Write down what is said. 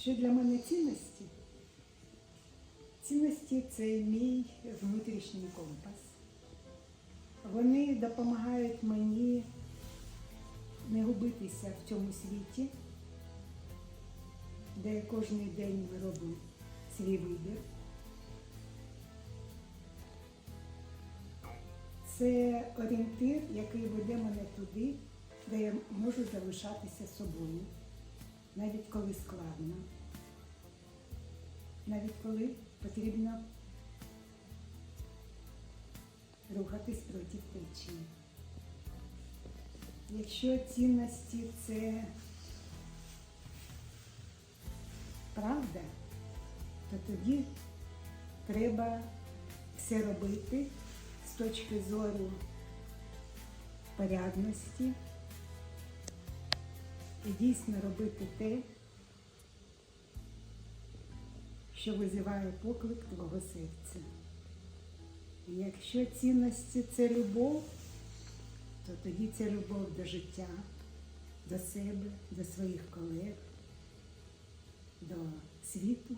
Що для мене цінності? Цінності це мій внутрішній компас. Вони допомагають мені не губитися в цьому світі, де кожен день ми свій вибір. Це орієнтир, який веде мене туди, де я можу залишатися собою, навіть коли складно, навіть коли потрібно рухатись проти течії. Якщо цінності це правда, то тоді треба все робити з точки зору порядності і дійсно робити те, що визиває поклик твого серця. І якщо цінності це любов, то тоді це любов до життя, до себе, до своїх колег, до світу